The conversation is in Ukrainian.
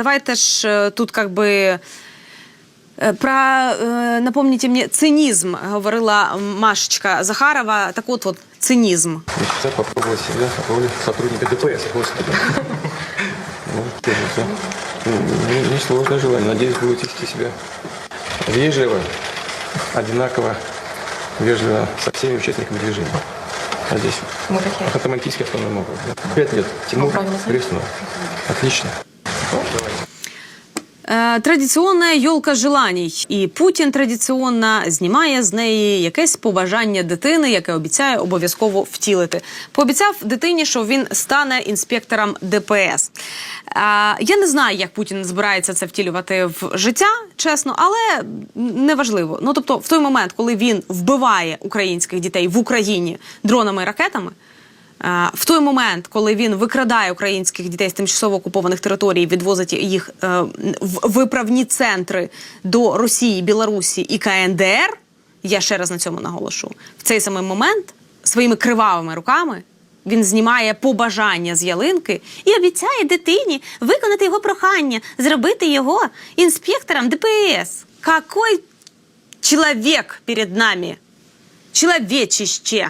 Давайте ж е, тут как би е, про, е, напомните мені, цинізм говорила Машечка Захарова. Так от, от цинізм. Нельзя попробовать себя в роли сотрудника ДПС, господи. Ну, тоже всё. Не- Несложное желание. Надеюсь, будете вести себя вежливо, одинаково, вежливо со всеми участниками движения. А здесь Мы какие? Ханты-Мансийский автономный округ. да. Пять лет. Тимур правильно знаю. Хрестнов. Отлично. Е, Традиційна йолка желаній, і Путін традиційно знімає з неї якесь побажання дитини, яке обіцяє обов'язково втілити. Пообіцяв дитині, що він стане інспектором ДПС. Е, Я не знаю, як Путін збирається це втілювати в життя, чесно, але неважливо. Ну тобто, в той момент, коли він вбиває українських дітей в Україні дронами і ракетами. В той момент, коли він викрадає українських дітей з тимчасово окупованих територій, відвозить їх е, в виправні центри до Росії, Білорусі і КНДР, я ще раз на цьому наголошу. В цей самий момент своїми кривавими руками він знімає побажання з ялинки і обіцяє дитині виконати його прохання, зробити його інспектором ДПС. Какой чоловік перед нами? Чоловічище!